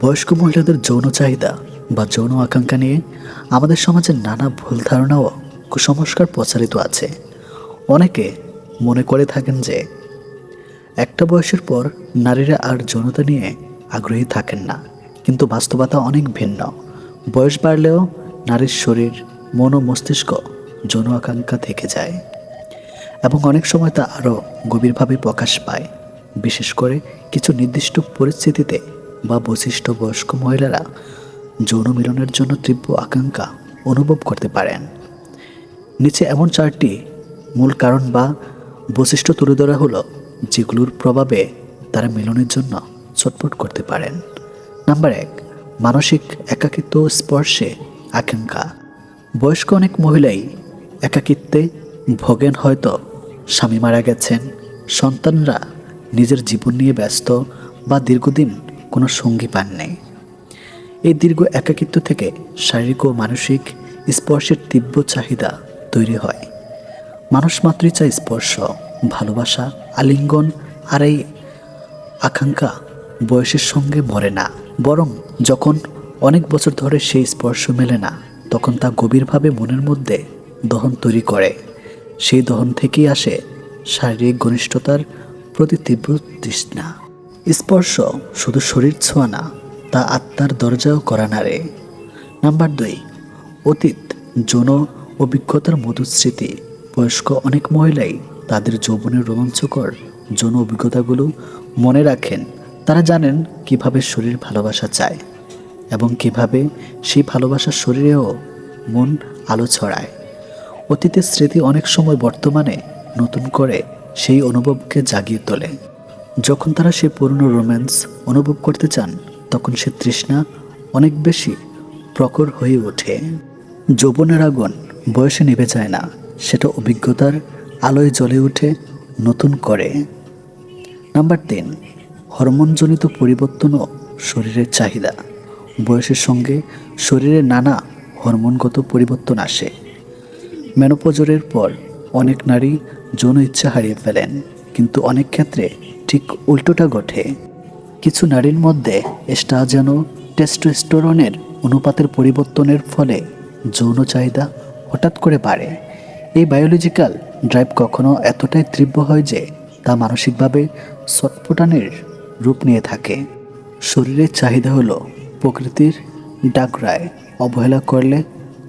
বয়স্ক মহিলাদের যৌন চাহিদা বা যৌন আকাঙ্ক্ষা নিয়ে আমাদের সমাজে নানা ভুল ধারণা ও কুসংস্কার প্রচারিত আছে। অনেকে মনে করে থাকেন যে একটা বয়সের পর নারীরা আর যৌনতা নিয়ে আগ্রহী থাকেন না। কিন্তু বাস্তবতা অনেক ভিন্ন। বয়স বাড়লেও নারীর শরীর, মন ও মস্তিষ্ক যৌন আকাঙ্ক্ষা থেকে যায় এবং অনেক সময় তা আরও গভীরভাবে প্রকাশ পায়। বিশেষ করে কিছু নির্দিষ্ট পরিস্থিতিতে বা বৈশিষ্ট্য বয়স্ক মহিলারা যৌন মিলনের জন্য তীব্র আকাঙ্ক্ষা অনুভব করতে পারেন। নিচে এমন চারটি মূল কারণ বা বৈশিষ্ট্য তুলে ধরা হলো, যেগুলোর প্রভাবে তারা মিলনের জন্য ছটফট করতে পারেন। নাম্বার এক, মানসিক একাকিত্ব স্পর্শে আকাঙ্ক্ষা। বয়স্ক অনেক মহিলাই একাকিত্বে ভোগেন হয়তো স্বামী মারা গেছেন, সন্তানরা নিজের জীবন নিয়ে ব্যস্ত বা দীর্ঘদিন কোনো সঙ্গী পান পাননি এই দীর্ঘ একাকিত্ব থেকে শারীরিক ও মানসিক স্পর্শের তীব্র চাহিদা তৈরি হয়। মানুষ মাত্রই চায় স্পর্শ, ভালোবাসা, আলিঙ্গন আর এই আকাঙ্ক্ষা বয়সের সঙ্গে মরে না। বরং যখন অনেক বছর ধরে সেই স্পর্শ মেলে না, তখন তা গভীরভাবে মনের মধ্যে দহন তৈরি করে। সেই দহন থেকেই আসে শারীরিক ঘনিষ্ঠতার প্রতি তীব্র তৃষ্ণা। স্পর্শ শুধু শরীর ছোঁয়া না, তা আত্মার দরজাও করা নাড়ে নাম্বার দুই, অতীত, যৌন অভিজ্ঞতার মধুর স্মৃতি বয়স্ক অনেক মহিলাই তাদের যৌবনের রোমাঞ্চকর যৌন অভিজ্ঞতাগুলো মনে রাখেন। তারা জানেন কীভাবে শরীর ভালোবাসা চায় এবং কীভাবে সেই ভালোবাসার শরীরেও মন আলো ছড়ায়। অতীতের স্মৃতি অনেক সময় বর্তমানে নতুন করে সেই অনুভবকে জাগিয়ে তোলে। যখন তারা সেই পুরনো রোম্যান্স অনুভব করতে চান, তখন সে তৃষ্ণা অনেক বেশি প্রখর হয়ে ওঠে। যৌবনের আগুন বয়সে নিভে যায় না, সেটা অভিজ্ঞতার আলোয় জ্বলে ওঠে, নতুন করে। নাম্বার তিন, হরমোনজনিত পরিবর্তন ও শরীরের চাহিদা। বয়সের সঙ্গে শরীরে নানা হরমোনগত পরিবর্তন আসে। মেনোপজরের পর অনেক নারী যৌন ইচ্ছা হারিয়ে ফেলেন, কিন্তু অনেক ক্ষেত্রে ঠিক উল্টোটা ঘটে। কিছু নারীর মধ্যে এস্ট্রাজেন যেন টেস্টোস্টেরনের অনুপাতের পরিবর্তনের ফলে যৌন চাহিদা হঠাৎ করে বাড়ে। এই বায়োলজিক্যাল ড্রাইভ কখনো এতটাই তীব্র হয় যে তা মানসিকভাবে ছটফটানের রূপ নিয়ে থাকে। শরীরের চাহিদা হলো প্রকৃতির ডাকরায় অবহেলা করলে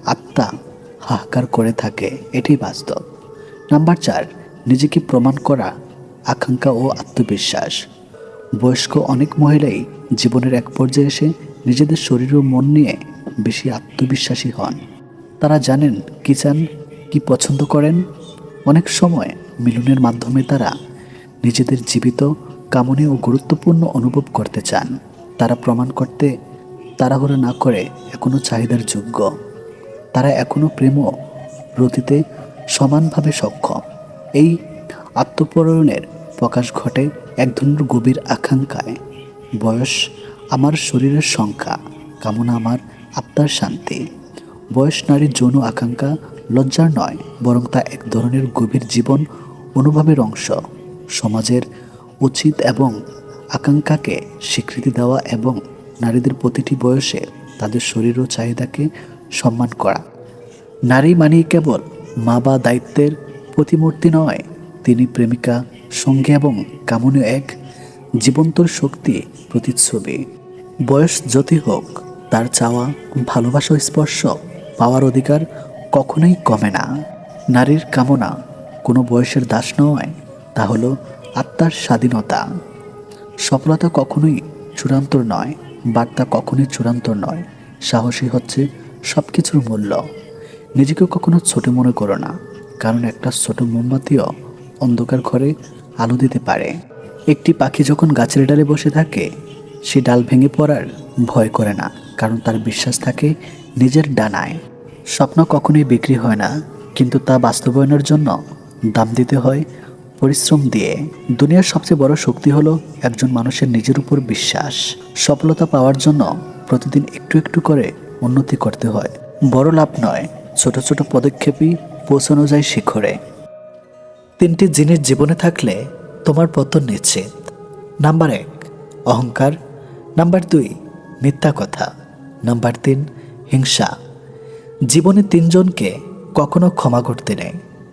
আত্মা হাহাকার করে থাকে, এটি বাস্তব। নাম্বার চার, নিজেকে প্রমাণ করা আকাঙ্ক্ষা ও আত্মবিশ্বাস। বয়স্ক অনেক মহিলাই জীবনের এক পর্যায়ে এসে নিজেদের শরীর ও মন নিয়ে বেশি আত্মবিশ্বাসী হন। তারা জানেন কি চান, কি পছন্দ করেন। অনেক সময় মিলনের মাধ্যমে তারা নিজেদের জীবিত কামনে ও গুরুত্বপূর্ণ অনুভব করতে চান। তারা প্রমাণ করতে তাড়াহুড়ো না করে এখনও চাহিদার যোগ্য। তারা এখনও প্রেম রতিতে সমানভাবে সক্ষম। এই আত্মপরণের প্রকাশ ঘটে এক ধরনের গভীর আকাঙ্ক্ষায়। বয়স আমার শরীরের সংখ্যা, কামনা আমার আত্মার শান্তি। বয়স নারীর যৌন আকাঙ্ক্ষা লজ্জার নয়, বরং তা এক ধরনের গভীর জীবন অনুভবের অংশ। সমাজের উচিত এবং আকাঙ্ক্ষাকে স্বীকৃতি দেওয়া এবং নারীদের প্রতিটি বয়সে তাদের শরীর ও চাহিদাকে সম্মান করা। নারী মানেই কেবল মা বা দায়িত্বের প্রতিমূর্তি নয়, তিনি প্রেমিকা সঙ্গী এবং কামনীয় এক জীবন্ত শক্তি প্রতিচ্ছবি। বয়স যতই হোক, তার চাওয়া, ভালোবাসা স্পর্শ পাওয়ার অধিকার কখনোই কমে না। নারীর কামনা কোনো বয়সের দাস নয়, তা হলো আত্মার স্বাধীনতা। সফলতা কখনোই চূড়ান্ত নয়, বার্তা কখনোই চূড়ান্ত নয়। সাহসী হচ্ছে সব কিছুর মূল্য। নিজেকে কখনো ছোট মনে করো না, কারণ একটা ছোট মোমবাতিও অন্ধকার ঘরে আলো দিতে পারে। একটি পাখি যখন গাছের ডালে বসে থাকে, সে ডাল ভেঙে পড়ার ভয় করে না, কারণ তার বিশ্বাস থাকে নিজের ডানায়। স্বপ্ন কখনোই বিক্রি হয় না, কিন্তু তা বাস্তবায়নের জন্য দাম দিতে হয় পরিশ্রম দিয়ে। দুনিয়ার সবচেয়ে বড় শক্তি হলো একজন মানুষের নিজের উপর বিশ্বাস। সফলতা পাওয়ার জন্য প্রতিদিন একটু একটু করে উন্নতি করতে হয়। বড় লাভ নয়, ছোট ছোট পদক্ষেপই পৌঁছানো যায় শিখরে। তিনটি জিনিস জীবনে থাকলে তোমার পতন নিশ্চিত। নাম্বার এক, অহংকার। নাম্বার দুই, মিথ্যা কথা। নাম্বার তিন, হিংসা। জীবনে তিনজনকে কখনো ক্ষমা করতে নেই।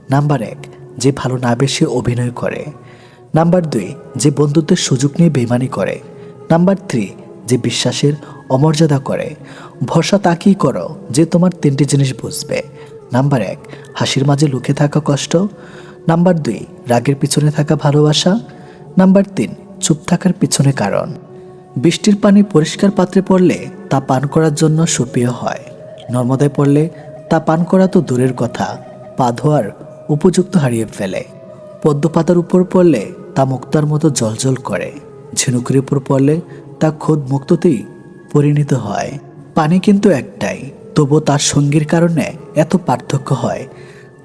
নাম্বার এক, যে ভালো না বেশি অভিনয় করে। নাম্বার দুই, যে বন্ধুত্বের সুযোগ নিয়ে বেমানি করে। নাম্বার থ্রি, যে বিশ্বাসের অমর্যাদা করে। ভরসা তাকেই করো যে তোমার তিনটি জিনিস বুঝবে। নাম্বার এক, হাসির মাঝে লুকে থাকা কষ্ট। নাম্বার দুই, রাগের পিছনে থাকা ভালোবাসা। নাম্বার তিন, চুপ থাকার পিছনে কারণ। বৃষ্টির পানি পরিষ্কার পাত্রে পড়লে তা পান করার জন্য সুপ্রিয় হয়। নর্মদায় পড়লে তা পান করা তো দূরের কথা, পা ধোয়ার উপযুক্ত হারিয়ে ফেলে। পদ্মপাতার উপর পড়লে তা মুক্তার মতো জলজল করে। ঝিনুকের উপর পড়লে তা খোদ মুক্ততেই পরিণত হয়। পানি কিন্তু একটাই তবু তার সঙ্গীর কারণে এত পার্থক্য হয়।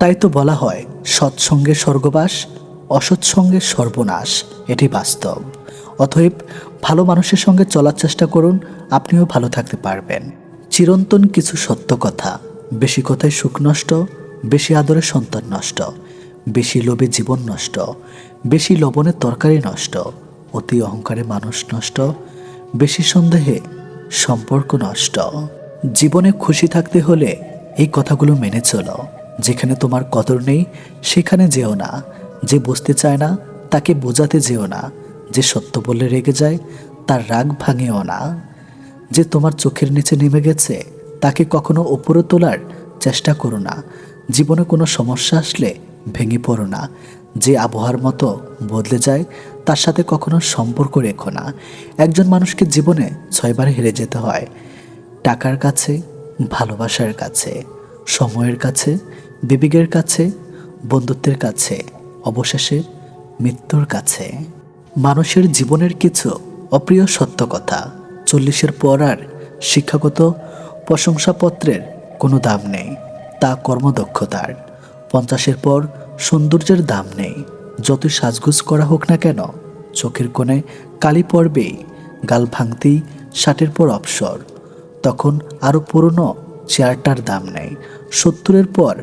তাই তো বলা হয়, সৎসঙ্গে স্বর্গবাস, অসৎসঙ্গে সর্বনাশ। এটি বাস্তব। অতএব ভালো মানুষের সঙ্গে চলার চেষ্টা করুন, আপনিও ভালো থাকতে পারবেন। চিরন্তন কিছু সত্য কথা। বেশি কথায় সুখ নষ্ট, বেশি আদরে সন্তান নষ্ট, বেশি লোভে জীবন নষ্ট, বেশি লবণে তরকারি নষ্ট, অতি অহংকারে মানুষ নষ্ট, বেশি সন্দেহে সম্পর্ক নষ্ট। জীবনে খুশি থাকতে হলে এই কথাগুলো মেনে চলো। যেখানে তোমার কদর নেই, সেখানে যেও না। যে বসতে চায় না, তাকে বোঝাতে যেও না। যে সত্য বলে রেগে যায়, তার রাগ ভাঙেও না। যে তোমার চোখের নিচে নেমে গেছে, তাকে কখনো ওপরে তোলার চেষ্টা করো না। জীবনে কোনো সমস্যা আসলে ভেঙে পড়ো না। যে আবহাওয়ার মতো বদলে যায়, তার সাথে কখনো সম্পর্ক রেখো না। একজন মানুষকে জীবনে ছয়বার হেরে যেতে হয়। টাকার কাছে, ভালোবাসার কাছে, সময়ের কাছে বিবেকের কাছে, বন্ধুত্বের কাছে, অবশেষে মৃত্যুর কাছে। মানুষের জীবনের কিছু অপ্রিয় সত্য কথা চল্লিশের পর আর শিক্ষাগত প্রশংসাপত্রের কোনো দাম নেই, তা কর্মদক্ষতার। পঞ্চাশের পর সৌন্দর্যের দাম নেই, যতই সাজগুজ করা হোক না কেন, চোখের কোণে কালি পড়বেই, গাল ভাঙতেই ষাটের পর অবসর। তখন আরও পুরনো চেয়ারটার দাম নেই, সত্তরের পর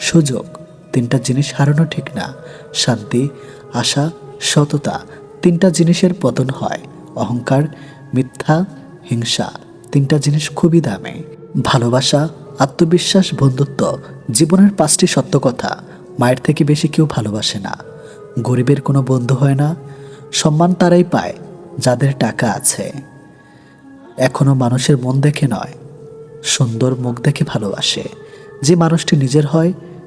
সুযোগ। তিনটা জিনিস হারানো ঠিক না। শান্তি, আশা, সততা তিনটা জিনিসের পতন হয়। অহংকার, মিথ্যা, হিংসা তিনটা জিনিস খুবই দামে। ভালোবাসা, আত্মবিশ্বাস, বন্ধুত্ব জীবনের পাঁচটি সত্য কথা। মায়ের থেকে বেশি কেউ ভালোবাসে না। গরিবের কোনো বন্ধু হয় না। সম্মান তারাই পায়, যাদের টাকা আছে। এখনও মানুষের মন দেখে নয়। সুন্দর মুখ দেখে ভালোবাসে। যে মানুষটি নিজের হয়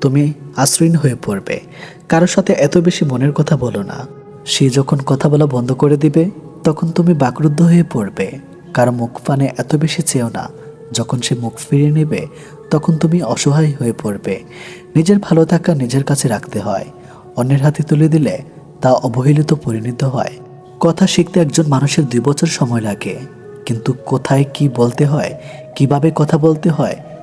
তুমি আশ্রয়ীন হয়ে পড়বে। কারও সাথে এত বেশি মনের কথা বলো না। সে যখন কথা বলা বন্ধ করে দিবে, তখন তুমি বাকরুদ্ধ হয়ে পড়বে। কারও মুখ পানে এত বেশি চেও না। যখন সে মুখ ফিরিয়ে নেবে, তখন তুমি অসহায় হয়ে পড়বে। নিজের ভালো থাকা নিজের কাছে রাখতে হয়। অন্যের হাতে তুলে দিলে তা অবহেলিত পরিণত হয়। কথা শিখতে একজন মানুষের দুই বছর সময় লাগে। কিন্তু কোথায় কি বলতে হয়, কীভাবে কথা বলতে হয়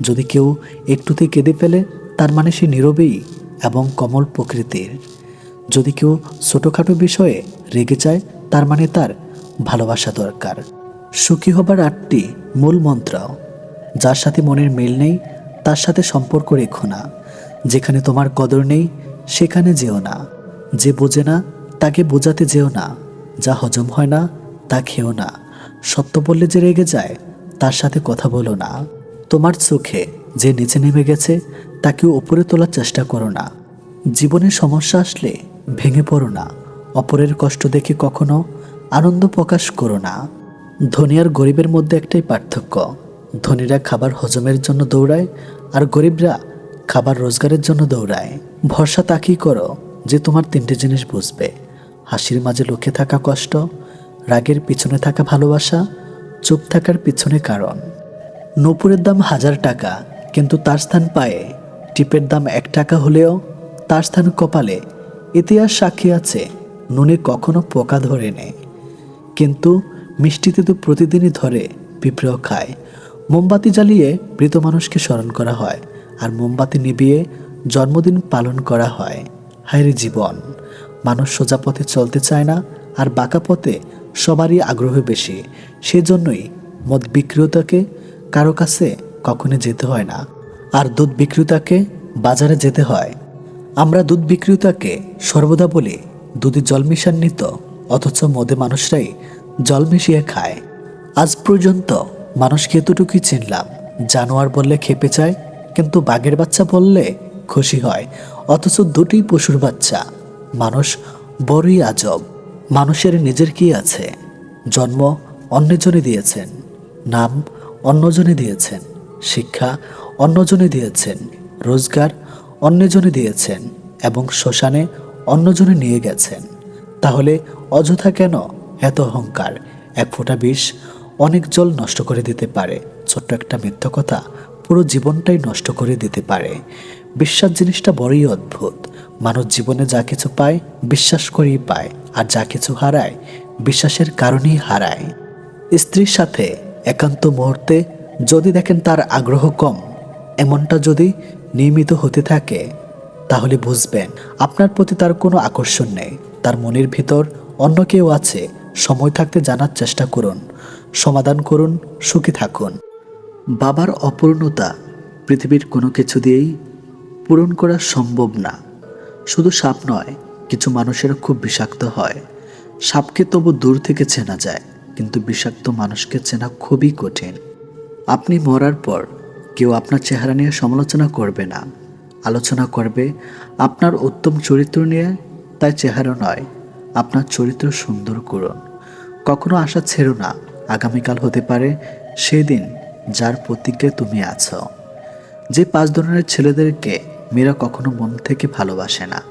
যদি কেউ একটুতে কেঁদে ফেলে, তার মানে সে নীরবেই এবং কমল প্রকৃতির। যদি কেউ ছোটোখাটো বিষয়ে রেগে যায়, তার মানে তার ভালোবাসা দরকার। সুখী হবার আটটি মূল মন্ত্র। যার সাথে মনের মিল নেই, তার সাথে সম্পর্ক রেখো না। যেখানে তোমার কদর নেই, সেখানে যেও না। যে বোঝে না, তাকে বোঝাতে যেও না। যা হজম হয় না, তা খেও না। সত্য বললে যে রেগে যায়, তার সাথে কথা বলো না। তোমার চোখে যে নিচে নেমে গেছে, তাকে উপরে তোলার চেষ্টা করো না। জীবনের সমস্যা আসলে ভেঙে পড়ো না। অপরের কষ্ট দেখে কখনো আনন্দ প্রকাশ করো না। ধনী আর গরিবের মধ্যে একটাই পার্থক্য। ধনীরা খাবার হজমের জন্য দৌড়ায় আর গরিবরা খাবার রোজগারের জন্য দৌড়ায়। ভরসা তাকেই করো যে তোমার তিনটে জিনিস বুঝবে। হাসির মাঝে লুকে থাকা কষ্ট, রাগের পিছনে থাকা ভালোবাসা, চুপ থাকার পিছনে কারণ। নূপুরের দাম হাজার টাকা, কিন্তু তার স্থান পায়ে। টিপের দাম এক টাকা হলেও তার স্থান কপালে। ইতিহাস সাক্ষী আছে, নুনে কখনো পোকা ধরে নেয় কিন্তু মিষ্টিতে তো প্রতিদিনই ধরে পিঁপড়েও খায়। মোমবাতি জ্বালিয়ে মৃত মানুষকে স্মরণ করা হয়, আর মোমবাতি নিবিয়ে জন্মদিন পালন করা হয়। হায়রে জীবন! মানুষ সোজা পথে চলতে চায় না, আর বাঁকা পথে সবারই আগ্রহ বেশি। সেজন্যই মদ বিক্রেতাকে কারও কাছে কখনো যেতে হয় না। আর দুধ বিক্রেতাকে বাজারে যেতে হয়। আমরা দুধ বিক্রেতাকে সর্বদা বলি, দুধে জল মিশান্বিত অথচ মদে মানুষরাই জল মিশিয়ে খায়। আজ পর্যন্ত মানুষকে এতটুকুই চিনলাম, জানোয়ার বললে খেপে চায় কিন্তু বাঘের বাচ্চা বললে খুশি হয়, অথচ দুটি পশুর বাচ্চা। মানুষ বড়ই আজব, মানুষের নিজের কি আছে? জন্ম অন্যজনে দিয়েছেন। নাম অন্যজনে দিয়েছেন শিক্ষা, অন্যজনে দিয়েছেন রোজগার, অন্যজনে দিয়েছেন এবং শ্মশানে অন্যজনে নিয়ে গেছেন। তাহলে অযথা কেন এত অহংকার? এক ফোঁটা বিষ অনেক জল নষ্ট করে দিতে পারে। ছোট্ট একটা মিথ্যা কথা পুরো জীবনটাই নষ্ট করে দিতে পারে। বিশ্বাস জিনিসটা বড়ই অদ্ভুত। মানুষ জীবনে যা কিছু পায়, বিশ্বাস করেই পায়। আর যা কিছু হারায়, বিশ্বাসের কারণেই হারায়। স্ত্রীর সাথে একান্ত মুহূর্তে যদি দেখেন তার আগ্রহ কম, এমনটা যদি নিয়মিত হতে থাকে, তাহলে বুঝবেন আপনার প্রতি তার কোনো আকর্ষণ নেই। তার মনের ভিতর অন্য কেউ আছে, সময় থাকতে জানার চেষ্টা করুন, সমাধান করুন, সুখী থাকুন। বাবার অপূর্ণতা পৃথিবীর কোনো কিছু দিয়েই পূরণ করা সম্ভব না। শুধু সাপ নয়, কিছু মানুষেরা খুব বিষাক্ত হয়। সাপকে তবু দূর থেকে চেনা যায়। কিন্তু বিষাক্ত মানুষকে চেনা খুবই কঠিন। আপনি মরার পর কেউ আপনার চেহারা নিয়ে সমালোচনা করবে না। আলোচনা করবে, আপনার উত্তম চরিত্র নিয়ে তাই চেহারা নয়, আপনার চরিত্র সুন্দর করুন। কখনো আশা ছেড়ো না, আগামীকাল হতে পারে সেই দিন যার প্রতিজ্ঞায় তুমি আছো। যে পাঁচ ধরনের ছেলেদেরকে মেয়েরা কখনো মন থেকে ভালোবাসে না।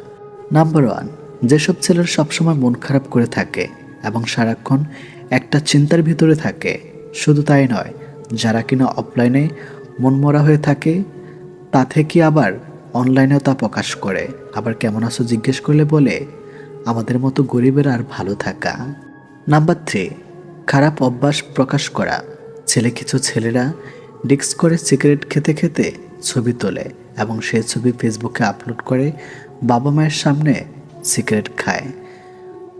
নাম্বার ওয়ান, যেসব ছেলেরা সবসময় মন খারাপ করে থাকে এবং সারাক্ষণ একটা চিন্তার ভিতরে থাকে। শুধু তাই নয়, যারা কিনা অফলাইনে মনমরা হয়ে থাকে, তা থেকে আবার অনলাইনেও তা প্রকাশ করে। আবার কেমন আছো জিজ্ঞেস করলে বলে, আমাদের মতো গরিবের আর ভালো থাকা। নাম্বার থ্রি খারাপ অভ্যাস প্রকাশ করা। ছেলে কিছু ছেলেরা ডিক্স করে সিগারেট খেতে খেতে ছবি তোলে এবং সেই ছবি ফেসবুকে আপলোড করে বাবা মায়ের সামনে সিগারেট খায়।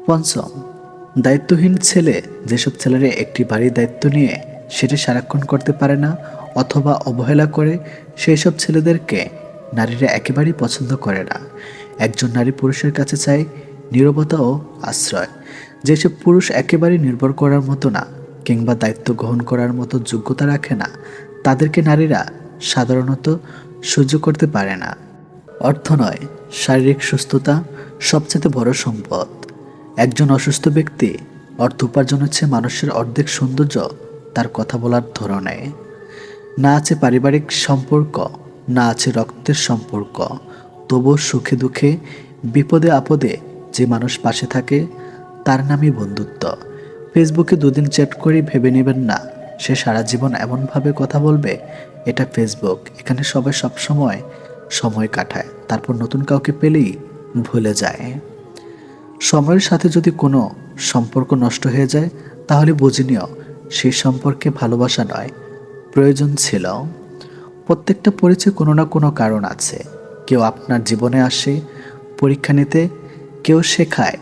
পঞ্চম দায়িত্বহীন ছেলে যেসব ছেলেরা একটি বাড়ির দায়িত্ব নিয়ে সেটি সারাক্ষণ করতে পারে না অথবা অবহেলা করে সেই সব ছেলেদেরকে নারীরা একেবারেই পছন্দ করে না। একজন নারী পুরুষের কাছে চায় নীরবতা ও আশ্রয়। যেসব পুরুষ একেবারেই নির্ভর করার মতো না কিংবা দায়িত্ব গ্রহণ করার মতো যোগ্যতা রাখে না, তাদেরকে নারীরা সাধারণত সহ্য করতে পারে না। অর্থ নয়, শারীরিক সুস্থতা সবচেয়ে বড় সম্পদ। একজন অসুস্থ ব্যক্তি অর্থ উপার্জন হচ্ছে মানুষের অর্ধেক সৌন্দর্য তার কথা বলার ধরনে। না আছে পারিবারিক সম্পর্ক, না আছে রক্তের সম্পর্ক। তবুও সুখে দুঃখে, বিপদে আপদে যে মানুষ পাশে থাকে, তার নামই বন্ধুত্ব। ফেসবুকে দুদিন চ্যাট করে ভেবে নেবেন না, সে সারা জীবন এমনভাবে কথা বলবে, এটা ফেসবুক। এখানে সবাই সবসময় সময় কাটায়, তারপর নতুন কাউকে পেলেই ভুলে যায়। সময়ের সাথে যদি কোনো সম্পর্ক নষ্ট হয়ে যায়, তাহলে বুঝে নিও সেই সম্পর্কে ভালোবাসা নয়। প্রয়োজন ছিল। প্রত্যেকটা পরিচয় কোনো না কোনো কারণ আছে। কেউ আপনার জীবনে আসে, পরীক্ষা নিতে, কেউ শেখায়।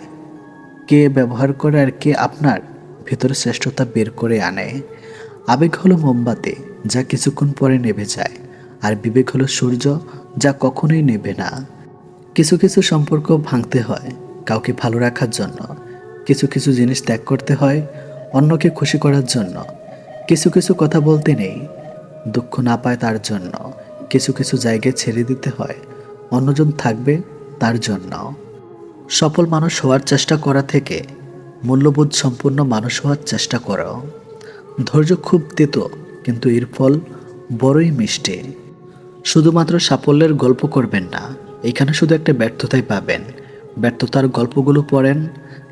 কে ব্যবহার করে আর কে আপনার ভেতরে শ্রেষ্ঠতা বের করে আনে। আবেগ হলো মোমবাতি, যা কিছুক্ষণ পরে নেভে যায়। আর বিবেক হলো সূর্য, যা কখনোই নেবে না। কিছু কিছু সম্পর্ক ভাঙতে হয়। কাউকে ভালো রাখার জন্য। কিছু কিছু জিনিস ত্যাগ করতে হয়, অন্যকে খুশি করার জন্য। কিছু কিছু কথা বলতে নেই, দুঃখ না পায় তার জন্য। কিছু কিছু জায়গায় ছেড়ে দিতে হয়, অন্যজন থাকবে তার জন্য। সফল মানুষ হওয়ার চেষ্টা করা থেকে মূল্যবোধ সম্পূর্ণ মানুষ হওয়ার চেষ্টা করো। ধৈর্য খুব তেতো, কিন্তু এর ফল বড়ই মিষ্টি। শুধুমাত্র সাফল্যের গল্প করবেন না, এখানে শুধু একটা ব্যর্থতাই পাবেন। ব্যর্থতার গল্পগুলো পড়েন,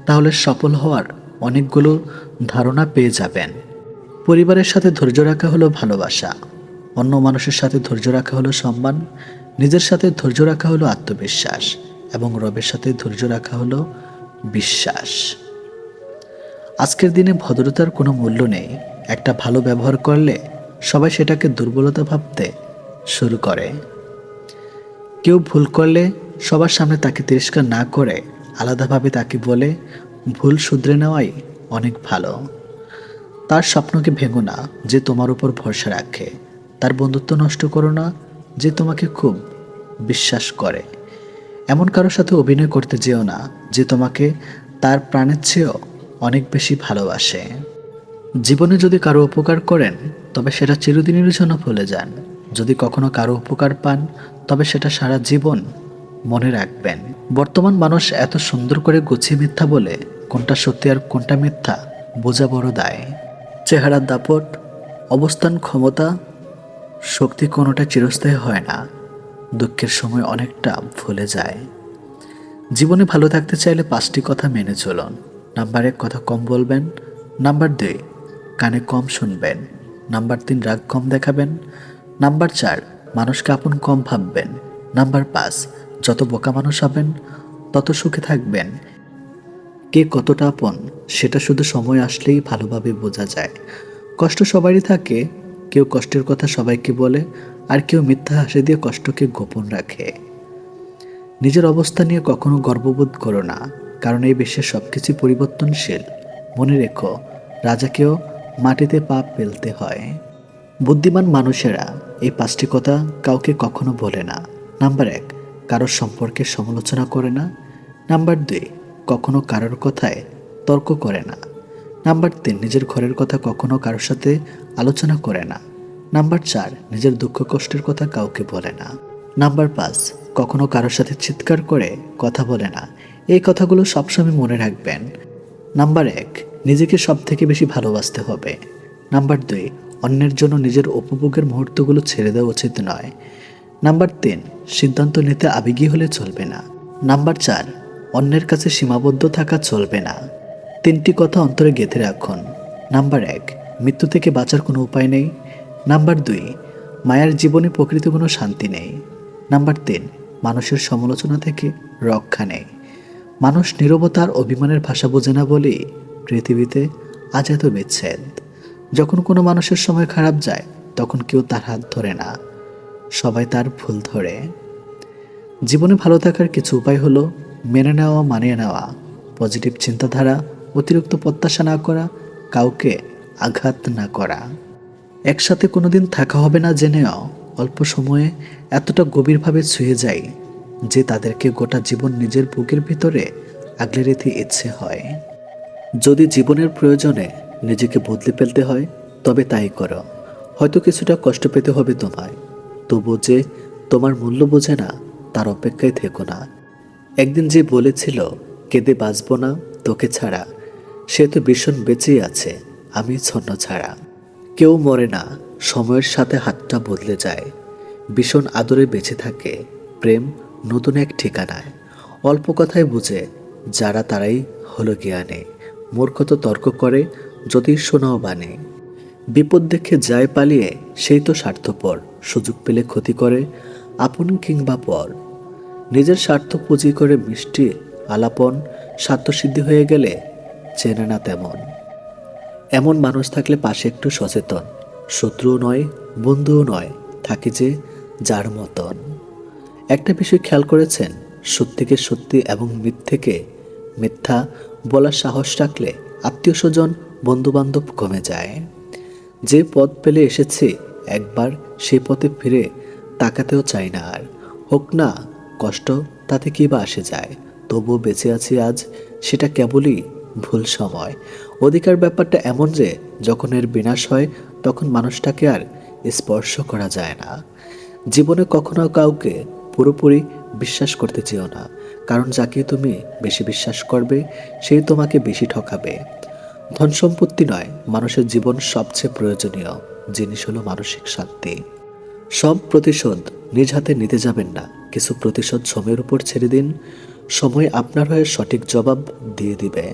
তাহলে সফল হওয়ার অনেকগুলো ধারণা পেয়ে যাবেন। পরিবারের সাথে ধৈর্য রাখা হলো ভালোবাসা। অন্য মানুষের সাথে ধৈর্য রাখা হলো সম্মান, নিজের সাথে ধৈর্য রাখা হলো আত্মবিশ্বাস, এবং রবের সাথে ধৈর্য রাখা হলো বিশ্বাস। আজকের দিনে ভদ্রতার কোনো মূল্য নেই। একটা ভালো ব্যবহার করলে সবাই সেটাকে দুর্বলতা ভাবতে শুরু করে। কেউ ভুল করলে সবার সামনে তাকে তিরস্কার না করে আলাদাভাবে তাকে বলে, ভুল শুধরে নেওয়াই অনেক ভালো। তার স্বপ্নকে ভেঙো না, যে তোমার উপর ভরসা রাখে। তার বন্ধুত্ব নষ্ট করো না, যে তোমাকে খুব বিশ্বাস করে। এমন কারোর সাথে অভিনয় করতে যেও না, যে তোমাকে তার প্রাণের চেয়েও অনেক বেশি ভালোবাসে। জীবনে যদি কারও উপকার করেন, তবে সেটা চিরদিনের জন্য ভুলে যান। যদি কখনো কারও উপকার পান, তবে সেটা সারা জীবন মনে রাখবেন, বর্তমান মানুষ এত সুন্দর করে গুছিয়ে মিথ্যা বলে কোনটা সত্যি আর কোনটা মিথ্যা বোঝা বড় দায়। চেহারার দাপট, অবস্থান ক্ষমতা, শক্তি কোনোটা চিরস্থায়ী হয় না। দুঃখের সময় অনেকটা ভুলে যায়। জীবনে ভালো থাকতে চাইলে পাঁচটি কথা মেনে চলুন। নাম্বার এক, কথা কম বলবেন। নাম্বার দুই, কানে কম শুনবেন। নাম্বার তিন, রাগ কম দেখাবেন। নাম্বার চার, মানুষকে আপন কম ভাববেন। নাম্বার পাঁচ যত বোকা মানুষ হবেন, তত সুখে থাকবেন। কে কতটা আপন, সেটা শুধু সময় আসলেই ভালোভাবে বোঝা যায়। কষ্ট সবারই থাকে, কেউ কষ্টের কথা সবাইকে বলে, আর কেউ মিথ্যা হাসি দিয়ে কষ্টকে গোপন রাখে। নিজের অবস্থা নিয়ে কখনো গর্ববোধ করো না, কারণ এই বিশ্বের সব কিছু পরিবর্তনশীল। মনে রেখো, রাজাকেও মাটিতে পা ফেলতে হয়। বুদ্ধিমান মানুষেরা এই পাঁচটি কথা কাউকে কখনো বলে না। নাম্বার এক কারোর সম্পর্কে সমালোচনা করে না। নাম্বার দুই, কখনো কারোর কথায় তর্ক করে না। নাম্বার তিন, নিজের ঘরের কথা কখনো কারোর সাথে আলোচনা করে না। নাম্বার চার, নিজের দুঃখ কষ্টের কথা কাউকে বলে না। নাম্বার পাঁচ, কখনো কারোর সাথে চিৎকার করে কথা বলে না। এই কথাগুলো সবসময় মনে রাখবেন। নাম্বার এক, নিজেকে সব থেকে বেশি ভালোবাসতে হবে। নাম্বার দুই, অন্যের জন্য নিজের উপভোগের মুহূর্তগুলো ছেড়ে দেওয়া উচিত নয়। নাম্বার তিন, সিদ্ধান্ত নিতে আবেগী হলে চলবে না। নাম্বার চার, অন্যের কাছে সীমাবদ্ধ থাকা চলবে না। তিনটি কথা অন্তরে গেঁথে রাখুন। নাম্বার এক, মৃত্যু থেকে বাঁচার কোনো উপায় নেই। নাম্বার দুই, মায়ের জীবনে প্রকৃত কোনো শান্তি নেই। নাম্বার তিন, মানুষের সমালোচনা থেকে রক্ষা নেই। মানুষ নীরবতার অভিমানের ভাষা বোঝে না বলেই পৃথিবীতে আজ এত বিচ্ছেদ। যখন কোনো মানুষের সময় খারাপ যায়, তখন কেউ তার হাত ধরে না। সবাই তার ভুল ধরে। জীবনে ভালো থাকার কিছু উপায় হলো মেনে নেওয়া, মানিয়ে নেওয়া। পজিটিভ চিন্তাধারা, অতিরিক্ত প্রত্যাশা না করা, কাউকে আঘাত না করা। একসাথে কোনোদিন থাকা হবে না জেনেও অল্প সময়ে এতটা গভীরভাবে ছুঁয়ে যায় যে তাদেরকে গোটা জীবন নিজের বুকের ভিতরে আগলে রেখে ইচ্ছে হয়। যদি জীবনের প্রয়োজনে নিজেকে বদলে ফেলতে হয়, তবে তাই করো। হয়তো কিছুটা কষ্ট পেতে হবে তোমায়। তবু যে তোমার মূল্য বোঝে না, তার অপেক্ষায় থেকো না। একদিন যে বলেছিল, কেঁদে বাঁচব না তোকে ছাড়া, সে তো ভীষণ বেঁচেই আছে, আমি ছন্ন ছাড়া। কেউ মরে না, সময়ের সাথে হাতটা বদলে যায়। ভীষণ আদরে বেঁচে থাকে, প্রেম নতুন এক ঠিকানায়। অল্প কথায় বুঝে, যারা তারাই হলো জ্ঞানে। মূর্খত তর্ক করে, যদি শোনাও বানে বিপদ দেখে যায় পালিয়ে, সেই তো স্বার্থপর। সুযোগ পেলে ক্ষতি করে, আপন কিংবা পর। নিজের স্বার্থ পুঁজি করে মিষ্টি, আলাপন, স্বার্থসিদ্ধি হয়ে গেলে চেনে না তেমন। এমন মানুষ থাকলে পাশে একটু সচেতন। শত্রুও নয়, বন্ধুও নয়, থাকে যে যার মতন। একটা বিষয় খেয়াল করেছেন, সত্যিকে সত্যি এবং মিথ্যেকে মিথ্যা বলার সাহস রাখলে আত্মীয় স্বজন, বন্ধুবান্ধব কমে যায়। যে পথ পেলে এসেছি, একবার সে পথে ফিরে তাকাতেও চাই না আর। হোক না, কষ্ট তাতে কি বা আসে যায়, তবুও বেঁচে আছি আজ সেটা কেবলই ভুল সময়। অধিকার ব্যাপারটা এমন যে, যখন এর বিনাশ হয়, তখন মানুষটাকে আর স্পর্শ করা যায় না। জীবনে কখনো কাউকে পুরোপুরি বিশ্বাস করতে চেও না, কারণ যাকে তুমি বেশি বিশ্বাস করবে সেই তোমাকে বেশি ঠকাবে। ধন সম্পত্তি নয়, মানুষের জীবন সবচেয়ে প্রয়োজনীয়। জিনিস হলো মানসিক শান্তি। সব প্রতিশোধ নিজ হাতে নিতে যাবেন না। কিছু প্রতিশোধ সময়ের উপর ছেড়ে দিন। সময় আপনার হয়ে সঠিক জবাব দিয়ে দিবে।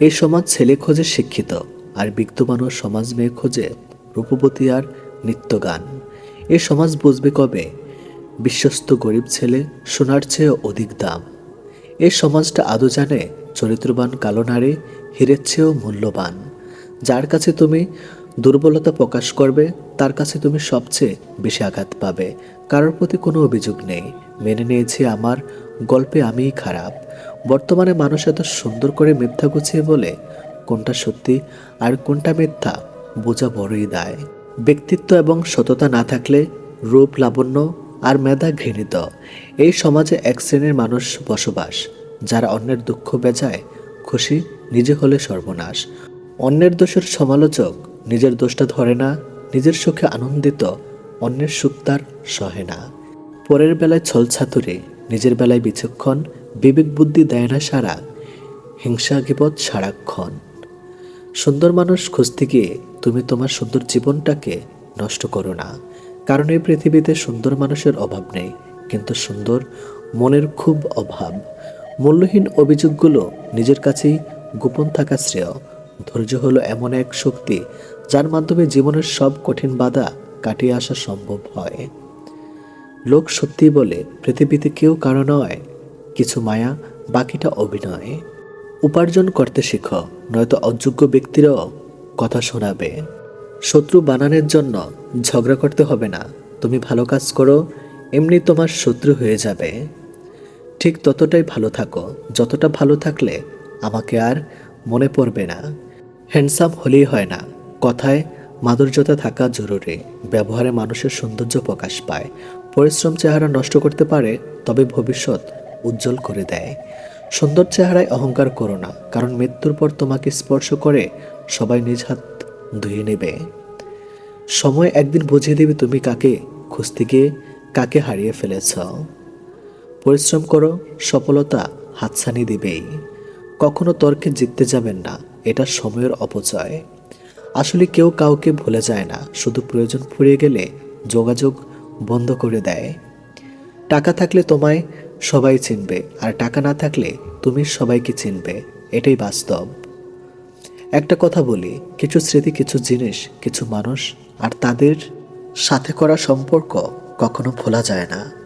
এই সমাজ ছেলে খোঁজে শিক্ষিত, আর বিদ্যমান সমাজ মেয়ে খোঁজে রূপবতী আর নিত্যগান। এ সমাজ বুঝবে কবে? বিশ্বস্ত গরিব ছেলে সোনার চেয়ে অধিক দাম। এই সমাজটা আদৌ জানে? চরিত্রবান কালো নারী হীরের চেয়েও মূল্যবান। যার কাছে তুমি দুর্বলতা প্রকাশ করবে, তার কাছে তুমি সবচেয়ে বেশি আঘাত পাবে। কারোর প্রতি কোনো অভিযোগ নেই। মেনে নিয়েছি আমার গল্পে আমিই খারাপ। বর্তমানে মানুষ এত সুন্দর করে মিথ্যা গুছিয়ে বলে, কোনটা সত্যি আর কোনটা মিথ্যা, বোঝা বড়ই দায়। ব্যক্তিত্ব এবং সততা না থাকলে রূপ লাবণ্য আর মেধা ঘৃণিত। এই সমাজে এক শ্রেণির মানুষ বসবাস, যারা অন্যের দুঃখ বেজায়, খুশি নিজে হলে সর্বনাশ। অন্যের দোষের সমালোচক নিজের দোষটা ধরে না, নিজের সুখে আনন্দিত অন্যের সুখ তার সহে না। পরের বেলায় ছলছাতুরে নিজের বেলায় বিচক্ষণ, বিবেক বুদ্ধি দেয় না সারা, হিংসা গিবত সারাক্ষণ সুন্দর মানুষ খুঁজতে গিয়ে তুমি তোমার সুন্দর জীবনটাকে নষ্ট করো না, কারণ এই পৃথিবীতে সুন্দর মানুষের অভাব নেই, কিন্তু সুন্দর মনের খুব অভাব। মূল্যহীন অভিযোগগুলো নিজের কাছেই গোপন থাকা শ্রেয়। ধৈর্য হলো এমন এক শক্তি, যার মাধ্যমে জীবনের সব কঠিন বাধা কাটিয়ে আসা সম্ভব হয়। লোক সত্যি বলে, পৃথিবীতে কেউ কারও নয়, কিছু মায়া, বাকিটা অভিনয়। উপার্জন করতে শিখো, নয়তো অযোগ্য ব্যক্তিরাও কথা শোনাবে। শত্রু বানানোর জন্য ঝগড়া করতে হবে না, তুমি ভালো কাজ করো, এমনি তোমার শত্রু হয়ে যাবে। ঠিক ততটাই ভালো থাকো, যতটা ভালো থাকলে আমাকে আর মনে পড়বে না। হ্যান্ডসাম হলেই হয় না। কথায় মাধুর্যতা থাকা জরুরি। ব্যবহারে মানুষের সৌন্দর্য প্রকাশ পায়। পরিশ্রম চেহারা নষ্ট করতে পারে, তবে ভবিষ্যৎ উজ্জ্বল করে দেয়। সুন্দর চেহারায় অহংকার করো না, কারণ মৃত্যুর পর তোমাকে স্পর্শ করে সবাই নিজ হাত ধুয়ে নেবে। সময় একদিন বুঝিয়ে দেবে তুমি কাকে খুঁজতে গিয়ে কাকে হারিয়ে ফেলেছ। পরিশ্রম করো, সফলতা হাতছানি দিবেই। কখনো তর্কে জিততে যাবেন না, এটা সময়ের অপচয়। আসলে কেউ কাউকে ভুলে যায় না, শুধু প্রয়োজন ফুরিয়ে গেলে যোগাযোগ বন্ধ করে দেয়। টাকা থাকলে তোমায় সবাই চিনবে, আর টাকা না থাকলে তুমি সবাইকে চিনবে, এটাই বাস্তব। একটা কথা বলি, কিছু স্মৃতি, কিছু জিনিস, কিছু মানুষ, আর তাদের সাথে করা সম্পর্ক কখনো ভোলা যায় না।